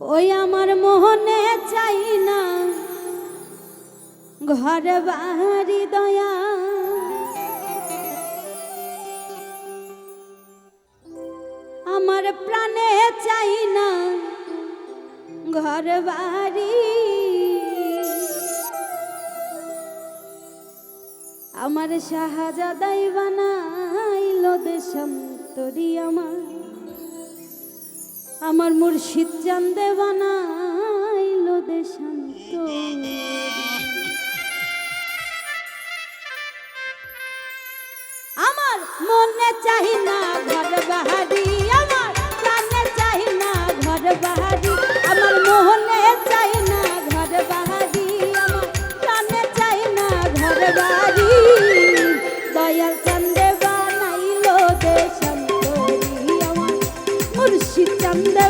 ওই আমার মোহনে চাই না। ঘর বাড়ি দয়া। আমার প্রাণে চাই না ঘর বাড়ি। আমার শাহজাদাই বানাইল দেশম তরি আমার। আমার মুর্শিদ চান্দে বানাইল দেশান্ত আমার মনে চাই মুর্শিদ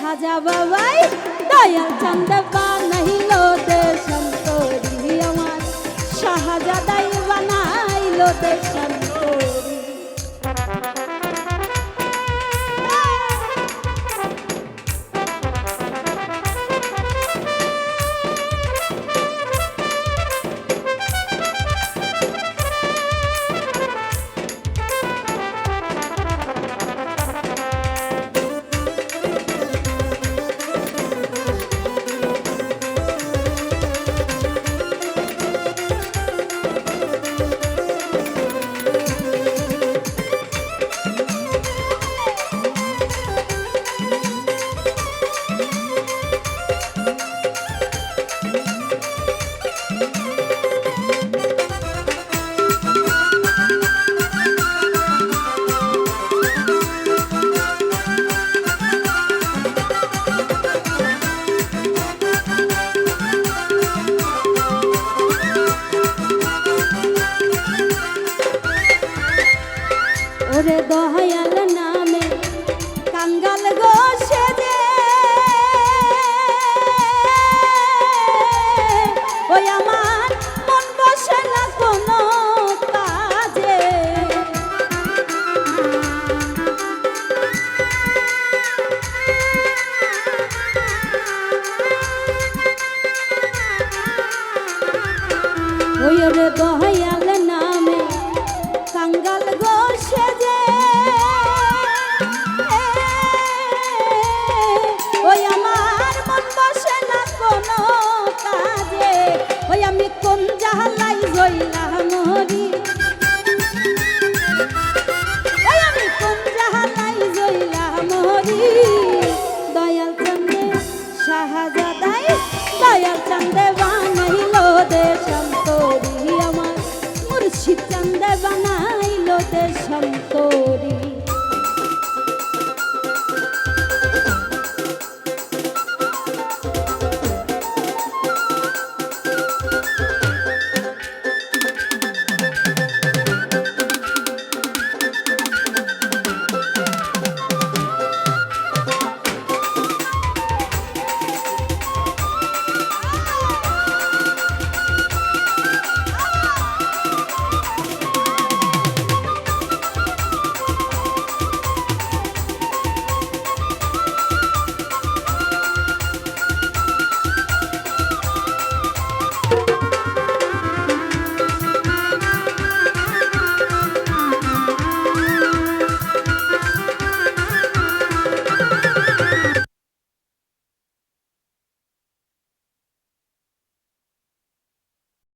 খাজা বাবাই দয়াল চন্দে বানাইল দেশান্তরি আমার শাহজাদাই বানাইল দেশান্তরি ওরে দয়াল নামে কাঙ্গাল গো সেজে। ওই আমার দয়াল চান্দে বা